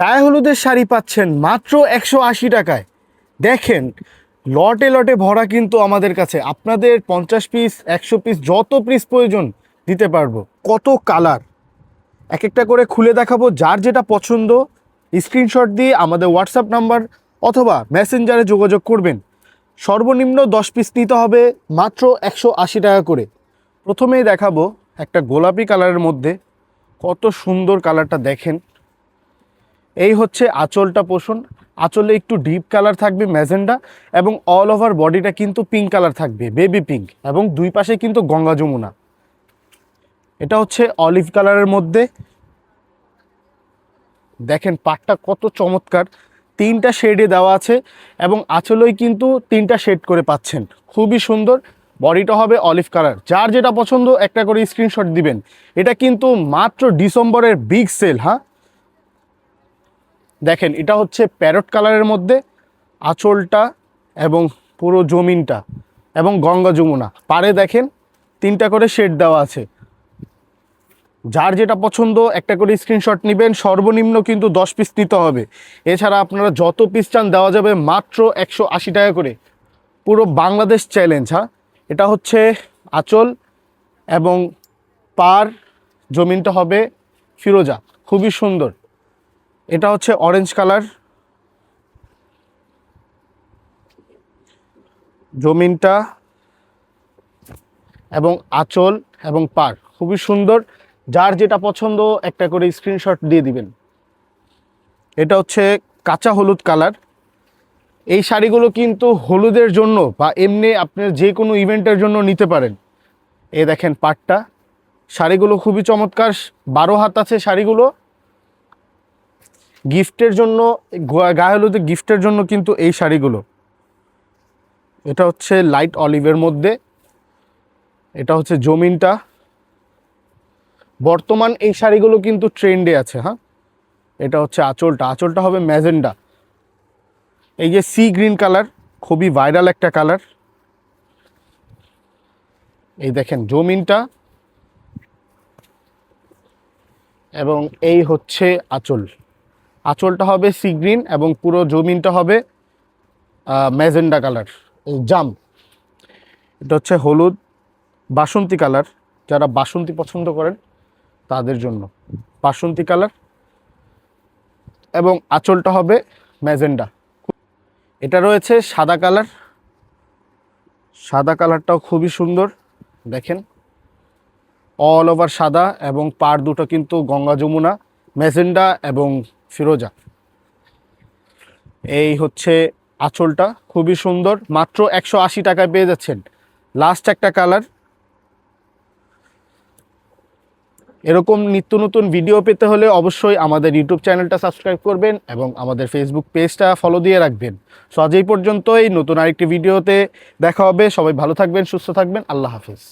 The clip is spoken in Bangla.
গায়ে হলুদের শাড়ি পাচ্ছেন মাত্র একশো আশি টাকায়। দেখেন, লটে লটে ভরা কিন্তু আমাদের কাছে। আপনাদের পঞ্চাশ পিস একশো পিস যত পিস প্রয়োজন দিতে পারব। কত কালার এক একটা করে খুলে দেখাবো, যার যেটা পছন্দ। স্ক্রিনশট দিয়ে আমাদের হোয়াটসঅ্যাপ নাম্বার অথবা মেসেঞ্জারে যোগাযোগ করবেন। সর্বনিম্ন দশ পিস নিতে হবে, মাত্র একশো আশি টাকা করে। প্রথমেই দেখাবো একটা গোলাপি কালারের মধ্যে। কত সুন্দর কালারটা দেখেন। এই হচ্ছে আঁচলটা পোষণ। আঁচলে একটু ডিপ কালার থাকবে ম্যাজেন্ডা এবং অল ওভার বডিটা কিন্তু পিঙ্ক কালার থাকবে বেবি পিঙ্ক এবং দুই পাশে কিন্তু গঙ্গা যমুনা। এটা হচ্ছে অলিভ কালারের মধ্যে। দেখেন পাটটা কত চমৎকার। তিনটা শেডে দেওয়া আছে এবং আঁচলেই কিন্তু তিনটা শেড করে পাচ্ছেন। খুবই সুন্দর। বডিটা হবে অলিভ কালার যার যেটা পছন্দ, একটা করে স্ক্রিনশট দিবেন। এটা কিন্তু মাত্র ডিসেম্বরের বিগ সেল হ্যাঁ? দেখেন, এটা হচ্ছে প্যারট কালারের মধ্যে আঁচলটা এবং পুরো জমিনটা এবং গঙ্গা যমুনা। পারে দেখেন, তিনটা করে শেড দেওয়া আছে। যার যেটা পছন্দ, একটা করে স্ক্রিনশট নেবেন। সর্বনিম্ন কিন্তু দশ পিস নিতে হবে। এছাড়া আপনারা যত পিস চান, দেওয়া যাবে মাত্র একশো আশি টাকা করে। পুরো বাংলাদেশ চ্যালেঞ্জ হ্যাঁ? এটা হচ্ছে আঁচল এবং পার জমিনটা হবে ফিরোজা। খুবই সুন্দর। এটা হচ্ছে অরেঞ্জ কালার জমিনটা এবং আঁচল এবং পার, খুবই সুন্দর। যার যেটা পছন্দ, একটা করে স্ক্রিনশট দিয়ে দিবেন। এটা হচ্ছে কাঁচা হলুদ কালার এই শাড়িগুলো কিন্তু হলুদের জন্য বা এমনি আপনার যে কোনো ইভেন্টের জন্য নিতে পারেন। এ দেখেন পাটটা। শাড়িগুলো খুবই চমৎকার। বারো হাত আছে শাড়িগুলো। গিফটের জন্য গায়ে হলুদে গিফটের জন্য কিন্তু এই শাড়িগুলো। এটা হচ্ছে লাইট অলিভের মধ্যে। এটা হচ্ছে জমিনটা। বর্তমান এই শাড়িগুলো কিন্তু ট্রেন্ডে আছে হ্যাঁ? এটা হচ্ছে আঁচলটা। আঁচলটা হবে ম্যাজেন্ডা। এই যে সি গ্রিন কালার, খুবই ভাইরাল একটা কালার। এই দেখেন জমিনটা। এবং এই হচ্ছে আঁচল। আঁচলটা হবে সি গ্রিন এবং পুরো জমিনটা হবে ম্যাজেন্ডা কালার জাম। এটা হচ্ছে হলুদ, বাসন্তী কালার। যারা বাসন্তী পছন্দ করেন, তাদের জন্য। বাসন্তী কালার এবং আঁচলটা হবে ম্যাজেন্ডা। এটা রয়েছে সাদা কালার। সাদা কালারটাও খুবই সুন্দর, দেখেন। অল ওভার সাদা এবং পার দুটো কিন্তু গঙ্গা যমুনা, ম্যাজেন্ডা এবং ফিরোজা। এই হচ্ছে আঁচলটা, খুবই সুন্দর, মাত্র একশো আশি টাকায় পেয়ে যাচ্ছেন। লাস্ট একটা কালার এরকম নিত্য নতুন ভিডিও পেতে হলে অবশ্যই আমাদের ইউটিউব চ্যানেলটা সাবস্ক্রাইব করবেন এবং আমাদের ফেসবুক পেজটা ফলো দিয়ে রাখবেন। সো আজ এই পর্যন্তই। নতুন আরেকটি ভিডিওতে দেখা হবে। সবাই ভালো থাকবেন, সুস্থ থাকবেন। আল্লাহ হাফিজ।